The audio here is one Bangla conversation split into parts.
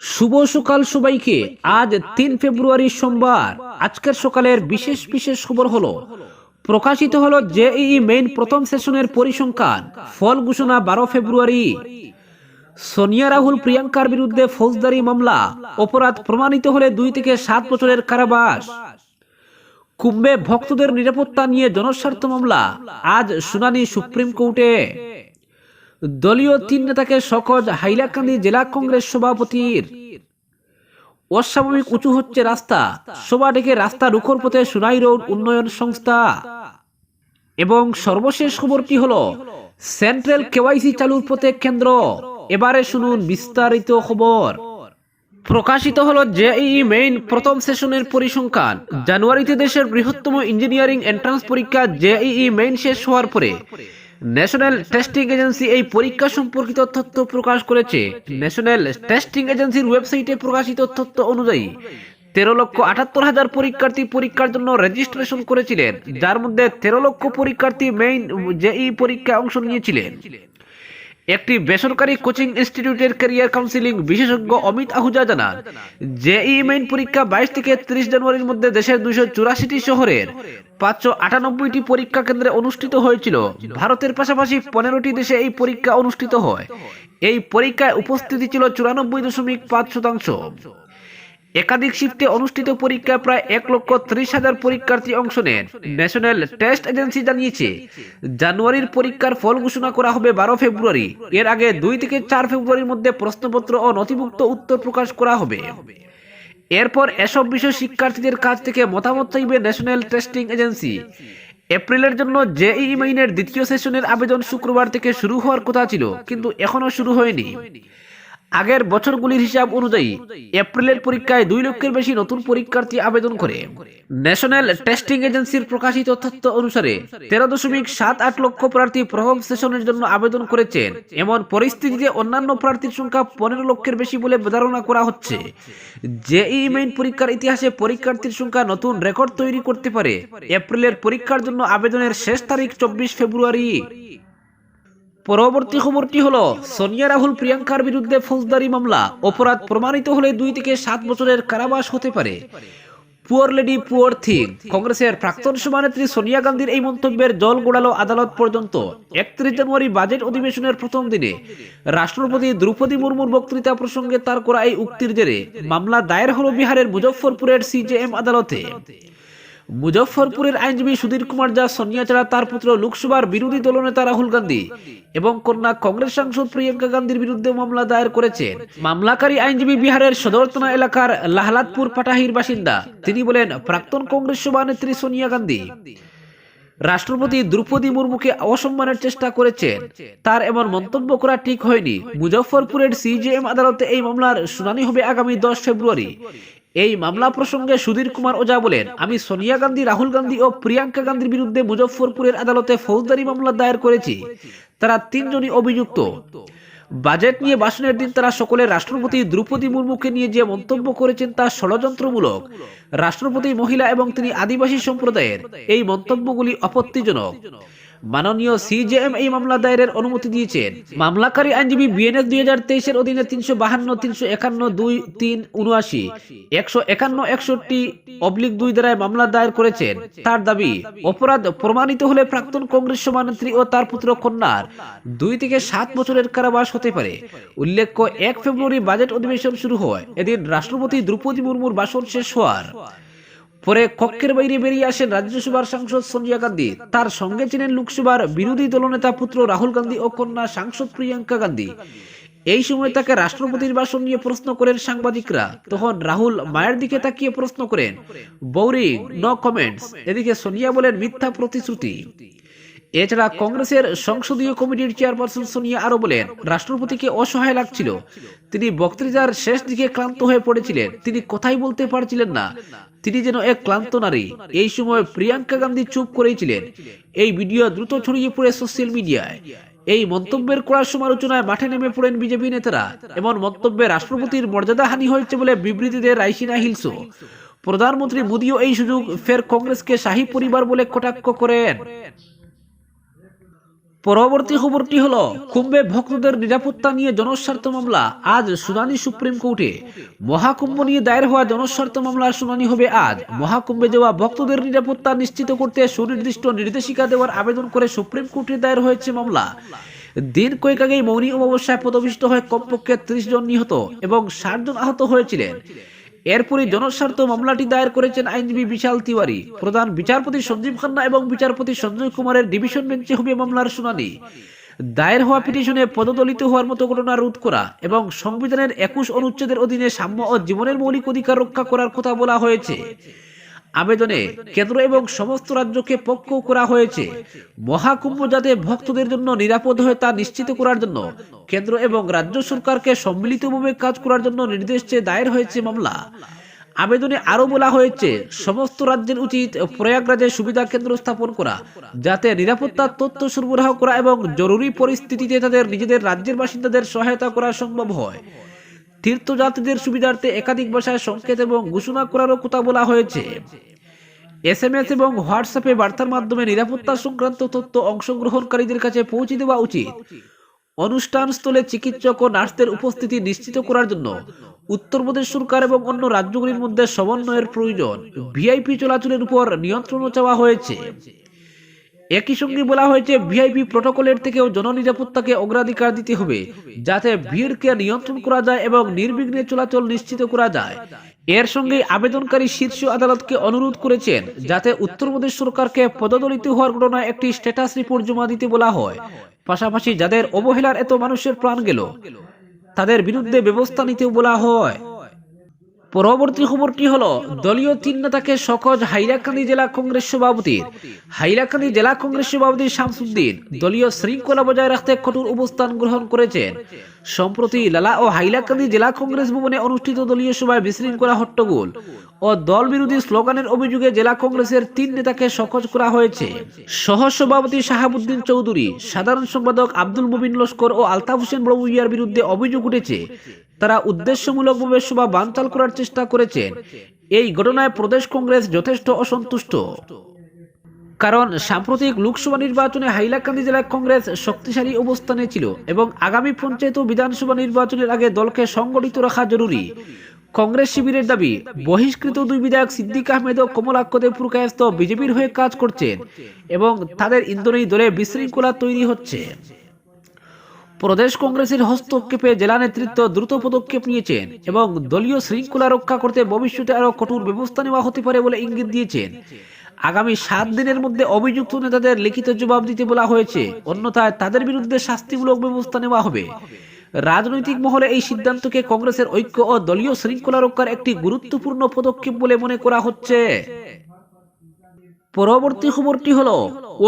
শুভ সকাল সবাইকে। আজ তিন ফেব্রুয়ারি সোমবার। আজকের সকালের বিশেষ বিশেষ খবর হলো, প্রকাশিত হলো জেইই মেইন প্রথম সেশনের পরিসংখ্যান, ফল ঘোষণা বারো ফেব্রুয়ারি। সোনিয়া, রাহুল, প্রিয়াঙ্কার বিরুদ্ধে ফৌজদারি মামলা, অপরাধ প্রমাণিত হলে দুই থেকে সাত বছরের কারাবাস। কুম্ভে ভক্তদের নিরাপত্তা নিয়ে জনস্বার্থ মামলা, আজ শুনানি সুপ্রিম কোর্টে। দলীয় তিন নেতাকে সকজ হাইলাকান্দি জেলা কংগ্রেস সভাপতির। অস্বাভাবিক উঁচু হচ্ছে রাস্তা। সভা ডেকে রাস্তা রুখোর পথে সুনাই রোড উন্নয়ন সংস্থা। এবং সর্বশেষ খবরটি হল, সেন্ট্রাল কেওয়াইসি চালুর পথে কেন্দ্র। এবারে শুনুন বিস্তারিত খবর। প্রকাশিত হলো জেইই মেইন প্রথম সেশনের পরিসংখ্যান। জানুয়ারিতে দেশের বৃহত্তম ইঞ্জিনিয়ারিং এন্ট্রান্স পরীক্ষা জেইই মেইন শেষ হওয়ার পরে ন্যাশনাল টেস্টিং এজেন্সি এই পরীক্ষা সম্পর্কিত তথ্য প্রকাশ করেছে। ন্যাশনাল টেস্টিং এজেন্সির ওয়েবসাইটে প্রকাশিত তথ্য অনুযায়ী, তেরো লক্ষ আটাত্তর হাজার পরীক্ষার্থী পরীক্ষার জন্য রেজিস্ট্রেশন করেছিলেন, যার মধ্যে তেরো লক্ষ পরীক্ষার্থী মেইন জেই পরীক্ষায় অংশ নিয়েছিলেন। একটি বেসরকারি কোচিং ইনস্টিটিউটের ক্যারিয়ার কাউন্সিলিং বিশেষজ্ঞ অমিত আহুজা জানান, জেই মেইন পরীক্ষা বাইশ থেকে ত্রিশ জানুয়ারির মধ্যে দেশের দুইশো চুরাশিটি শহরের পাঁচশো আটানব্বইটি পরীক্ষা কেন্দ্রে অনুষ্ঠিত হয়েছিল। ভারতের পাশাপাশি পনেরোটি দেশে এই পরীক্ষা অনুষ্ঠিত হয়। এই পরীক্ষায় উপস্থিতি ছিল চুরানব্বই দশমিক পাঁচ শতাংশ। একাধিক শিফটে অনুষ্ঠিত পরীক্ষায় প্রায় এক লক্ষ ত্রিশ হাজার পরীক্ষার্থী অংশ নেন। ন্যাশনাল টেস্ট এজেন্সি জানিয়েছে, জানুয়ারির পরীক্ষার ফল ঘোষণা করা হবে বারো ফেব্রুয়ারি। এর আগে দুই থেকে চার ফেব্রুয়ারির মধ্যে প্রশ্নপত্র ও নথিভুক্ত উত্তর প্রকাশ করা হবে। এরপর এসব বিষয় শিক্ষার্থীদের কাছ থেকে মতামত চাইবে ন্যাশনাল টেস্টিং এজেন্সি। এপ্রিলের জন্য জেইই মেইনের দ্বিতীয় সেশনের আবেদন শুক্রবার থেকে শুরু হওয়ার কথা ছিল, কিন্তু এখনও শুরু হয়নি। আগের বছরগুলির হিসাব অনুযায়ী এপ্রিলের পরীক্ষায় দুই লক্ষের বেশি নতুন পরীক্ষার্থী আবেদন করে। ন্যাশনাল টেস্টিং এজেন্সির প্রকাশিত তথ্য অনুসারে তেরো দশমিক সাত আট লক্ষ প্রার্থী প্রথম সেশনের জন্য আবেদন করেছেন। এমন পরিস্থিতিতে অন্যান্য প্রার্থীর সংখ্যা পনেরো লক্ষের বেশি বলে ধারণা করা হচ্ছে। জেই মেইন পরীক্ষার ইতিহাসে পরীক্ষার্থীর সংখ্যা নতুন রেকর্ড তৈরি করতে পারে। এপ্রিলের পরীক্ষার জন্য আবেদনের শেষ তারিখ চব্বিশ ফেব্রুয়ারি। পরবর্তী খবরটি হলো, সোনিয়া, রাহুল, প্রিয়াঙ্কার বিরুদ্ধে ফৌজদারি মামলা। অপরাধ প্রমাণিত হলে দুই থেকে সাত বছরের কারাবাস হতে পারে। Poor lady, poor thing. কংগ্রেসের প্রাক্তন সভানেত্রী সোনিয়া গান্ধীর এই মন্তব্যের জল গোড়ালো আদালত পর্যন্ত। একত্রিশ জানুয়ারি বাজেট অধিবেশনের প্রথম দিনে রাষ্ট্রপতি দ্রৌপদী মুর্মুর বক্তৃতা প্রসঙ্গে তার করা এই উক্তির জেরে মামলা দায়ের হল বিহারের মুজফ্ফরপুরের সিজেএম আদালতে। মুজফ্ফরপুরের আইনজীবী সুধীর কুমার যা সোনিয়া ছাড়া তার পুত্র লোকসভার বিরোধী দলনেতা রাহুল গান্ধী এবং কন্যা কংগ্রেস সাংসদ প্রিয়াঙ্কা গান্ধীর বিরুদ্ধে মামলা দায়ের করেছেন মামলাকারী আইনজীবী বিহারের সদরতনা এলাকার লাহলাদপুর পাটাহির বাসিন্দা। তিনি বলেন, প্রাক্তন কংগ্রেস সভানেত্রী সোনিয়া গান্ধী। রাষ্ট্রপতি দ্রৌপদী মুর্মুকে অসম্মানের চেষ্টা করেছেন। তার এমন মন্তব্য করা ঠিক হয়নি। মুজফ্ফরপুরের সিজেএম আদালতে এই মামলার শুনানি হবে আগামী দশ ফেব্রুয়ারি। এই মামলা প্রসঙ্গে সুধীর কুমার ওঝা বলেন, আমি সোনিয়া গান্ধী, রাহুল গান্ধী ও প্রিয়াঙ্কা গান্ধীর বিরুদ্ধে মুজফ্ফরপুরের আদালতে ফৌজদারি মামলা দায়ের করেছি। তারা তিনজনই অভিযুক্ত। বাজেট নিয়ে ভাষণের দিন তারা সকলে রাষ্ট্রপতি দ্রৌপদী মুর্মুকে নিয়ে যে মন্তব্য করেছেন তা ষড়যন্ত্রমূলক। রাষ্ট্রপতি, মহিলা এবং তিনি আদিবাসী সম্প্রদায়ের। এই মন্তব্যগুলি আপত্তিজনক। মাননীয় সিজেএম এই মামলা দায়েরের অনুমতি দিয়েছেন। মামলাকারী আইনজীবী বিএনএস দুই হাজার তেইশের অধীনে তিনশো বাহান্ন, তিনশো একান্ন, দুই, তিন উনআশি একশো একান্ন, একষট্টি অবলিক দুই দ্বারায় মামলা দায়ের করেছেন। তার দাবি, অপরাধ প্রমাণিত হলে প্রাক্তন কংগ্রেস সভানেত্রী ও তার পুত্র কন্যার দুই থেকে সাত বছরের কারাবাস হতে পারে। উল্লেখ্য, এক ফেব্রুয়ারি বাজেট অধিবেশন শুরু হয়। এদিন রাষ্ট্রপতি দ্রৌপদী মুর্মুর ভাষণ শেষ হওয়ার। পরে কক্ষের বাইরে বেরিয়ে আসেন রাজ্যসভার সাংসদ সোনিয়া গান্ধী। তার সঙ্গে ছিলেন লোকসভার বিরোধী দলনেতা পুত্র রাহুল গান্ধী ও কন্যা সাংসদ প্রিয়াঙ্কা গান্ধী। এই সময় তাকে রাষ্ট্রপতির ভাষণ নিয়ে প্রশ্ন করেন সাংবাদিকরা। তখন রাহুল মায়ের দিকে তাকিয়ে প্রশ্ন করেন, বোরিং, নো কমেন্টস এদিকে সোনিয়া বলেন, মিথ্যা প্রতিশ্রুতি। এছাড়া কংগ্রেসের সংসদীয় কমিটির চেয়ারপারসন সোনিয়া আরও বলেন, রাষ্ট্রপতিকে অসহায় লাগছিল। তিনি বক্তৃতার শেষ দিকে ক্লান্ত হয়ে পড়েছিলেন। তিনি কথাই বলতে পারছিলেন না। তিনি যেন এক ক্লান্ত নারী। এই সময় প্রিয়াঙ্কা গান্ধী চুপ করেছিলেন এই ভিডিও দ্রুত ছড়িয়ে পড়ে সোশ্যাল মিডিয়ায়। এই মন্তব্যের কড়া সমালোচনায় মাঠে নেমে পড়েন বিজেপি নেতারা। এমন মন্তব্যে রাষ্ট্রপতির মর্যাদা হানি হয়েছে বলে বিবৃতি বিবৃতিতে রাইসিনা হিলস। প্রধানমন্ত্রী মোদীও এই সুযোগ ফের কংগ্রেসকে শাহী পরিবার বলে কটাক্ষ করেন। পরবর্তী খবরটি হলো, কুম্ভে ভক্তদের নিরাপত্তা নিয়ে জনস্বার্থ মামলা। আজ শুনানি সুপ্রিম কোর্টে। মহাকুম্ভ নিয়ে দায়ের হওয়া জনস্বার্থ মামলার শুনানি হবে আজ। মহাকুম্ভে যাওয়া ভক্তদের নিরাপত্তা নিশ্চিত করতে সুনির্দিষ্ট নির্দেশিকা দেওয়ার আবেদন করে সুপ্রিম কোর্টে দায়ের হয়েছে মামলা। দিন কয়েক আগেই মৌনী অমাবস্যায় পদপিষ্ট হয়ে কমপক্ষে ত্রিশ জন নিহত এবং ষাট জন আহত হয়েছিলেন। এরপরই জনস্বার্থ মামলাটি দায়ের করেছেন আইনজীবী বিশাল তিওয়ারি। প্রধান বিচারপতি সঞ্জীব খান্না এবং বিচারপতি সঞ্জয় কুমারের ডিভিশন বেঞ্চে হবে মামলার শুনানি। দায়ের হওয়া পিটিশনে পদদলিত হওয়ার মতো ঘটনা রোধ করা এবং সংবিধানের একুশ অনুচ্ছেদের অধীনে সাম্য ও জীবনের মৌলিক অধিকার রক্ষা করার কথা বলা হয়েছে। আবেদনে কেন্দ্র এবং সমস্ত রাজ্যকে পক্ষ করা হয়েছে। মহাকুম্ভ যাতে ভক্তদের জন্য নিরাপদ হয় তা নিশ্চিত করার জন্য কেন্দ্র এবং রাজ্য সরকারকে সম্মিলিতভাবে কাজ করার জন্য নির্দেশ চেয়ে দায়ের হয়েছে মামলা, আবেদনে আরও বলা হয়েছে, সমস্ত রাজ্যের উচিত প্রয়াগরাজে সুবিধা কেন্দ্র স্থাপন করা, যাতে নিরাপত্তার তথ্য সরবরাহ করা এবং জরুরি পরিস্থিতিতে তাদের নিজেদের রাজ্যের বাসিন্দাদের সহায়তা করা সম্ভব হয়। তীর্থযাত্রীদের সুবিধার্থে একাধিক ভাষায় সংকেত এবং ঘোষণা করারও কথা বলা হয়েছে। এস এম এস এবং হোয়াটসঅ্যাপে বার্তার মাধ্যমে নিরাপত্তা সংক্রান্ত তথ্য অংশগ্রহণকারীদের কাছে পৌঁছে দেওয়া উচিত। অনুষ্ঠানস্থলে চিকিৎসক ও নার্সদের উপস্থিতি নিশ্চিত করার জন্য উত্তরপ্রদেশ সরকার এবং অন্য রাজ্যগুলির মধ্যে সমন্বয়ের প্রয়োজন। ভিআইপি চলাচলের উপর নিয়ন্ত্রণও চাওয়া হয়েছে। একই সঙ্গে বলা হয়েছে ভিআইপি প্রটোকলের থেকেও জননিরাপত্তাকে অগ্রাধিকার দিতে হবে, যাতে ভিড়কে নিয়ন্ত্রণ করা যায় এবং নির্বিঘ্নে চলাচল নিশ্চিত করা যায়। এর সঙ্গে আবেদনকারী শীর্ষ আদালতকে অনুরোধ করেছেন, যাতে উত্তরপ্রদেশ সরকারকে পদদলিত হওয়ার ঘটনায় একটি স্ট্যাটাস রিপোর্ট জমা দিতে বলা হয়। পাশাপাশি যাদের অবহেলার এত মানুষের প্রাণ গেল, তাদের বিরুদ্ধে ব্যবস্থা নিতেও বলা হয়। পরবর্তী খবরটি হলো? দলীয় তিন নেতাকে সকজ হাইলাকান্দি জেলা কংগ্রেস সভাপতির, হাইলাকান্দি জেলা কংগ্রেস সভাপতি শামসুদ্দিন দলীয় শৃঙ্খলা বজায় রাখতে কঠোর অবস্থান গ্রহণ করেছেন। সম্প্রতি লালা ও হাইলাকান্দি জেলা কংগ্রেস ভবনে অনুষ্ঠিত দলীয় সভায় বিশৃঙ্খলা হট্টগোল ও দল বিরোধী স্লোগানের অভিযোগে জেলা কংগ্রেসের তিন নেতাকে সকজ করা হয়েছে। সহ সভাপতি শাহাবুদ্দিন চৌধুরী, সাধারণ সম্পাদক আব্দুল মুবিন লস্কর ও আলতাফ হোসেন বড়ুইয়ার বিরুদ্ধে অভিযোগ উঠেছে। তারা উদ্দেশ্যমূলকভাবে সভা বানচাল করার চেষ্টা করেছেন এই ঘটনায় প্রদেশ কংগ্রেস যথেষ্ট অসন্তুষ্ট। কারণ সাম্প্রতিক লোকসভা নির্বাচনে হাইলাকান্দি জেলায় কংগ্রেস শক্তিশালী অবস্থানে ছিল এবং আগামী পঞ্চায়েত ও বিধানসভা নির্বাচনের আগে দলকে সংগঠিত রাখা জরুরি। কংগ্রেস শিবিরের দাবি, বহিষ্কৃত দুই বিধায়ক সিদ্দিক আহমেদ ও কমলাক্ষ দেবপুর বিজেপির হয়ে কাজ করছেন এবং তাদের ইন্ধনেই দলে বিশৃঙ্খলা তৈরি হচ্ছে। প্রদেশ কংগ্রেসের হস্তক্ষেপে জেলা নেতৃত্ব দ্রুত পদক্ষেপ নিয়েছেন এবং দলীয় শৃঙ্খলা রক্ষা করতে ভবিষ্যতে আরও কঠোর ব্যবস্থা নেওয়া হতে পারে বলে ইঙ্গিত দিয়েছেন। আগামী সাত দিনের মধ্যে অভিযুক্ত নেতাদের লিখিত জবাব দিতে বলা হয়েছে। অন্যথায় তাদের বিরুদ্ধে শাস্তিমূলক ব্যবস্থা নেওয়া হবে। রাজনৈতিক মহলে এই সিদ্ধান্তকে কংগ্রেসের ঐক্য ও দলীয় শৃঙ্খলা রক্ষার একটি গুরুত্বপূর্ণ পদক্ষেপ বলে মনে করা হচ্ছে। পরবর্তী খবরটি হলো,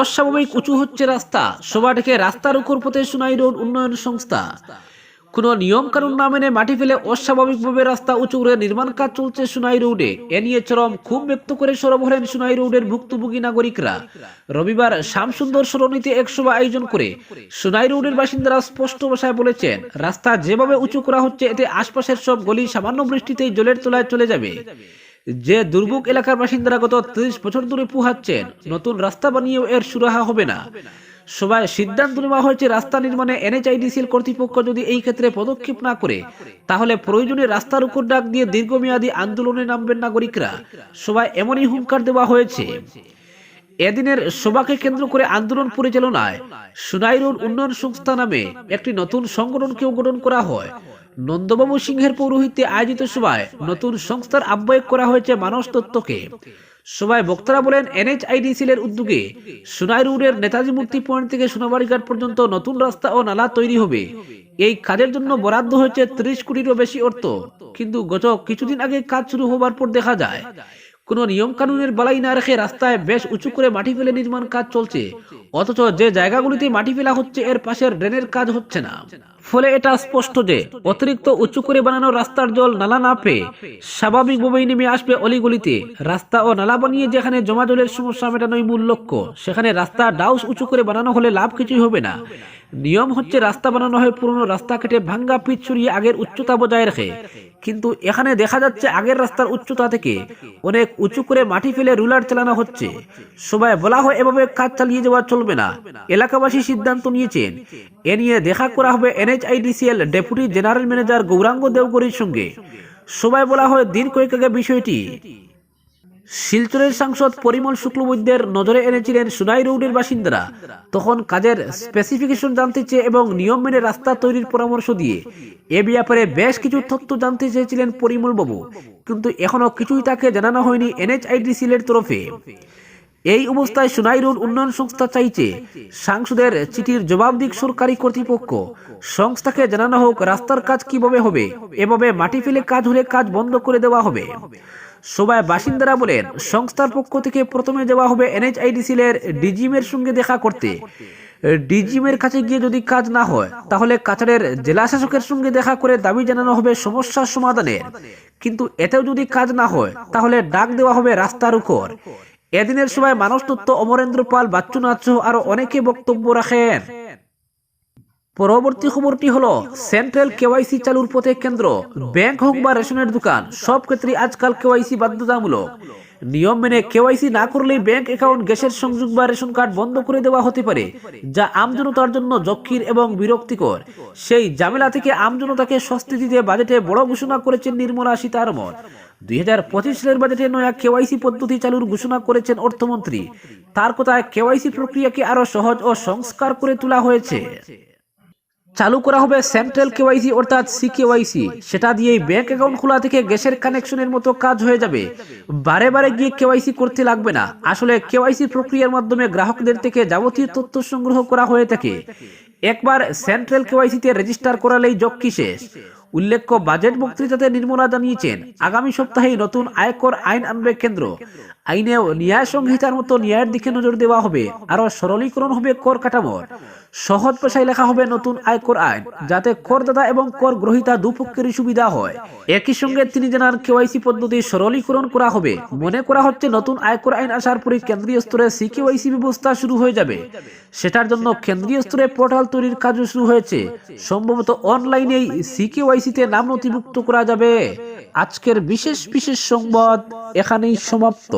অস্বাভাবিক উঁচু হচ্ছে রাস্তা। সভা থেকে রাস্তার উপর পথে সুনাই রোড উন্নয়ন সংস্থা। কোন নিয়ম কানুন না মেনে মাটি ফেলে অস্বাভাবিকভাবে রাস্তা উঁচু করে নির্মাণ কাজ চলছে সুনাই রোডে। এ নিয়ে চরম খুব ব্যক্ত করে সরব হলেন সুনাই রোডের ভুক্তভোগী নাগরিকরা। রবিবার শ্যামসুন্দর সরণিতে এক সভা আয়োজন করে সুনাই রোডের বাসিন্দারা স্পষ্ট ভাষায় বলেছেন, রাস্তা যেভাবে উঁচু করা হচ্ছে, এতে আশপাশের সব গলি সামান্য বৃষ্টিতেই জলের তলায় চলে যাবে। যে দুর্ভোগ এলাকার বাসিন্দারা গত ত্রিশ বছর ধরে পুহাচ্ছেন, নতুন রাস্তা বানিয়েও এর সুরাহা হবে না। সবাই সিদ্ধান্ত নেওয়া হয়েছে, রাস্তা নির্মাণে এনএচআইডিসিএল কর্তৃপক্ষ যদি এই ক্ষেত্রে পদক্ষেপ না করে, তাহলে প্রয়োজনে রাস্তার উপর ডাক দিয়ে দীর্ঘমেয়াদী আন্দোলনে নামবেন নাগরিকরা। সবাই এমনই হুঙ্কার দেওয়া হয়েছে। এদিনের সভাকে কেন্দ্র করে আন্দোলন পরিচালনায় সুনাই রোড উন্নয়ন সংস্থা নামে একটি নতুন সংগঠনকেও গঠন করা হয়। নন্দবাবু সিংহের পৌরোহিত্যে আয়োজিত সভায় নতুন সংস্থার আহ্বায়ক করা হয়েছে মানস তত্ত্বকে সভায় বক্তারা বলেন এনএচআইডিসিএল এর উদ্যোগে সোনাই রোডের নেতাজি মূর্তি পয়েন্ট থেকে সোনাবাড়িঘাট পর্যন্ত নতুন রাস্তা ও নালা তৈরি হবে। এই কাজের জন্য বরাদ্দ হয়েছে ত্রিশ কোটিরও বেশি অর্থ। কিন্তু গত কিছুদিন আগে কাজ শুরু হবার পর দেখা যায়, কোনো নিয়ম কানুনের বালাই না রেখে রাস্তায় বেশ উঁচু করে মাটি ফেলে নির্মাণ কাজ চলছে। অথচ যে জায়গাগুলিতে মাটি ফেলা হচ্ছে, এর পাশের ড্রেনের কাজ হচ্ছে না। ফলে এটা স্পষ্ট যে অতিরিক্ত উঁচু করে বানানো রাস্তার জল নালা না পেয়ে স্বাভাবিকভাবেই নেমে আসবে অলিগলিতে। রাস্তা ও নালা বানিয়ে যেখানে জমা জলের সমস্যা মেটানোই মূল লক্ষ্য, সেখানে রাস্তা ডাউস উঁচু করে বানানো হলে লাভ কিছুই হবে না। নিয়ম হচ্ছে রাস্তা বানানো হয় পুরনো রাস্তা কেটে ভাঙ্গা পিচ সরিয়ে আগের উচ্চতা বজায় রাখে। কিন্তু এখানে দেখা যাচ্ছে আগের রাস্তার উচ্চতা থেকে অনেক উঁচু করে মাটি ফেলে রুলার চালানো হচ্ছে। সবাই বলা হয় এভাবে কাজ চালিয়ে যাওয়া চলবে না। এলাকাবাসী সিদ্ধান্ত নিয়েছেন। এ নিয়ে দেখা করা হবে NHIDCL deputy general manager Gouranga দেবগড়ির সঙ্গে। সবাই বলা হয় দিন কয়েক আগে বিষয়টি। শিলচরের সাংসদ পরিমল শুক্লবৈদ্যের নজরে এনেছিলেন সুনাই রোডের বাসিন্দারা। তখন কাজের স্পেসিফিকেশন জানতে চেয়ে এবং নিয়ম মেনে রাস্তা তৈরির পরামর্শ দিয়ে এ ব্যাপারে বেশ কিছু তথ্য জানতে চেয়েছিলেন পরিমল বাবু কিন্তু এখনও কিছুই তাকে জানানো হয়নি এনএইচআইডিসিএল এর তরফে। এই অবস্থায় সুনাই রোড উন্নয়ন সংস্থা চাইছে সাংসদের চিঠির জবাব দিক সরকারি কর্তৃপক্ষ। সংস্থাকে জানানো হোক, রাস্তার কাজ কীভাবে হবে? এভাবে মাটি ফেলে কাজ হলে কাজ বন্ধ করে দেওয়া হবে। সবাই বাসিন্দারা বলেন, সংস্থার পক্ষ থেকে প্রথমে যাওয়া হবে এনএইচআইডিসিএল এর ডিজিএম এর সঙ্গে দেখা করতে। ডিজিএম এর কাছে গিয়ে যদি কাজ না হয়, তাহলে কাছাড়ের জেলা শাসকের সঙ্গে দেখা করে দাবি জানানো হবে সমস্যার সমাধানের। কিন্তু এতেও যদি কাজ না হয়, তাহলে ডাক দেওয়া হবে রাস্তার উপর। এদিনের সময় মানস তত্ত্ব অমরেন্দ্র পাল, বাচ্চুনাথ সহ আরও অনেকে বক্তব্য রাখেন। পরবর্তী খবরটি হলো, সেন্ট্রাল কেওয়াইসি চালুর পথে কেন্দ্র, ব্যাংক হোক বা রেশনের দোকান, সব ক্ষেত্রে আজকাল কেওয়াইসি বাধ্যতামূলক। নিয়ম মেনে কেওয়াইসি না করলে ব্যাংক অ্যাকাউন্ট গ্যাসের সংযোগ বা রেশন কার্ড বন্ধ করে দেওয়া হতে পারে, যা আমজনতার জন্য যক্ষির এবং বিরক্তিকর। সেই ঝামেলা থেকে আমজনতাকে স্বস্তি দিতে বাজেটে বড় ঘোষণা করেছেন নির্মলা সীতারমন দুই হাজার পঁচিশ সালের বাজেটে নয়া কেওয়াইসি পদ্ধতি চালুর ঘোষণা করেছেন অর্থমন্ত্রী। তার কথায় কেওয়াইসি প্রক্রিয়াকে আরও সহজ ও সংস্কার করে তোলা হয়েছে। চালু করা হবে সেন্ট্রাল কেওয়াইসি অর্থাৎ সিকেওয়াইসি সেটা দিয়েই ব্যাংক অ্যাকাউন্ট খোলা থেকে গ্যাসের কানেকশনের মতো কাজ হয়ে যাবে। বারে বারে গিয়ে কেওয়াইসি করতে লাগবে না। আসলে কেওয়াইসি প্রক্রিয়ার মাধ্যমে গ্রাহকদের থেকে যাবতীয় তথ্য সংগ্রহ করা হয়ে থাকে। একবার সেন্ট্রাল কেওয়াইসিতে রেজিস্টার করালেই যক্ষি শেষ। উল্লেখ্য বাজেট বক্তৃতাতে নির্মলা জানিয়েছেন, আগামী সপ্তাহেই নতুন আয়কর আইন আনবে কেন্দ্র। আইনেও ন্যায় সংহিতার মতো ন্যায়ের দিকে নজর দেওয়া হবে। আরও সরলীকরণ হবে কর কাঠামোর। সহজ ভাষায় লেখা হবে নতুন আয়কর আইন, যাতে করদাতা এবং কর গ্রহীতা দুপক্ষেরই সুবিধা হয়। একই সঙ্গে তিনি জানান, কেওয়াইসি পদ্ধতি সরলীকরণ করা হবে। মনে করা হচ্ছে নতুন আয়কর আইন আসার পরে কেন্দ্রীয় স্তরে সিকেওয়াইসি ব্যবস্থা শুরু হয়ে যাবে। সেটার জন্য কেন্দ্রীয় স্তরে পোর্টাল তৈরির কাজও শুরু হয়েছে। সম্ভবত অনলাইনেই সিকেওয়াইসিতে নাম নথিভুক্ত করা যাবে। আজকের বিশেষ বিশেষ সংবাদ এখানেই সমাপ্ত।